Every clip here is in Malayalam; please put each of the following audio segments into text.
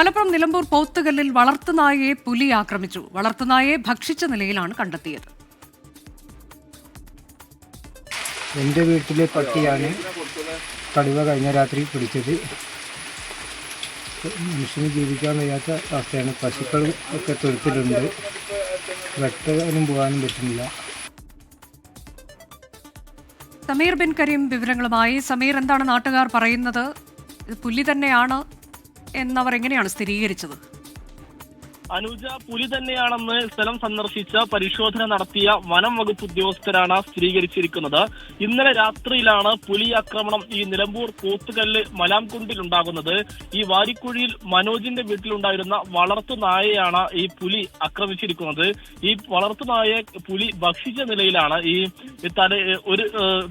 മലപ്പുറം നിലമ്പൂർ പോത്തുകല്ലിൽ വളർത്തുനായയെ പുലി ആക്രമിച്ചു. വളർത്തുനായയെ ഭക്ഷിച്ച നിലയിലാണ് കണ്ടെത്തിയത്. എന്റെ വീട്ടിലെ പട്ടിയാണ് കടുവ കഴിഞ്ഞ രാത്രി പിടിച്ചത്. മനുഷ്യന് ജീവിക്കാൻ വയ്യാത്ത അവസ്ഥയാണ്. പശുക്കൾ ഒക്കെ തൊഴുത്തിലുണ്ട്. വെട്ടാനും പോകാനും പറ്റുന്നില്ല. സമീർ ബിൻ കരീം വിവരങ്ങളുമായി. സമീർ എന്താണ് നാട്ടുകാർ പറയുന്നത്? പുലി തന്നെയാണ്? എന്നവർ എങ്ങനെയാണ് സ്ഥിരീകരിച്ചത്? അനുജ പുലി തന്നെയാണെന്ന് സ്ഥലം സന്ദർശിച്ച പരിശോധന നടത്തിയ വനം വകുപ്പ് ഉദ്യോഗസ്ഥരാണ് സ്ഥിരീകരിച്ചിരിക്കുന്നത്. ഇന്നലെ രാത്രിയിലാണ് പുലി ആക്രമണം ഈ നിലമ്പൂർ കൂത്തുകല്ല് മലാംകുണ്ടിൽ ഉണ്ടാകുന്നത് ഈ വാരിക്കുഴിയിൽ മനോജിന്റെ വീട്ടിലുണ്ടായിരുന്ന വളർത്തു നായയാണ് ഈ പുലി ആക്രമിച്ചിരിക്കുന്നത്. ഈ വളർത്തു നായയെ പുലി ഭക്ഷിച്ച നിലയിലാണ് ഈ തല ഒരു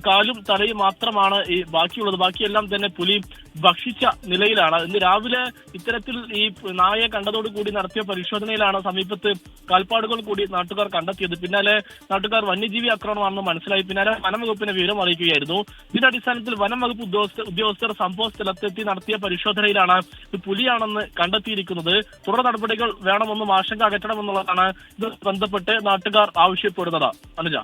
കാലും തലയും മാത്രമാണ് ഈ ബാക്കിയുള്ളത്. ബാക്കിയെല്ലാം തന്നെ പുലി ഭക്ഷിച്ച നിലയിലാണ്. ഇന്ന് രാവിലെ ഇത്തരത്തിൽ ഈ നായയെ കണ്ടതോടുകൂടി നടത്തിയ പരിശോധനയിലാണ് സമീപത്ത് കാൽപ്പാടുകൾ കൂടി നാട്ടുകാർ കണ്ടെത്തിയത്. പിന്നാലെ നാട്ടുകാർ വന്യജീവി ആക്രമണമാണെന്ന് മനസ്സിലായി. പിന്നാലെ വനം വകുപ്പിനെ വിവരം അറിയിക്കുകയായിരുന്നു. ഇതിന്റെ അടിസ്ഥാനത്തിൽ വനം വകുപ്പ് ഉദ്യോഗസ്ഥർ ഉദ്യോഗസ്ഥർ സംഭവ സ്ഥലത്തെത്തി നടത്തിയ പരിശോധനയിലാണ് ഇത് പുലിയാണെന്ന് കണ്ടെത്തിയിരിക്കുന്നത്. തുടർ നടപടികൾ വേണമെന്നും ആശങ്ക അകറ്റണമെന്നുള്ളതാണ് ഇത് ബന്ധപ്പെട്ട് നാട്ടുകാർ ആവശ്യപ്പെടുന്നത്. അനുജ.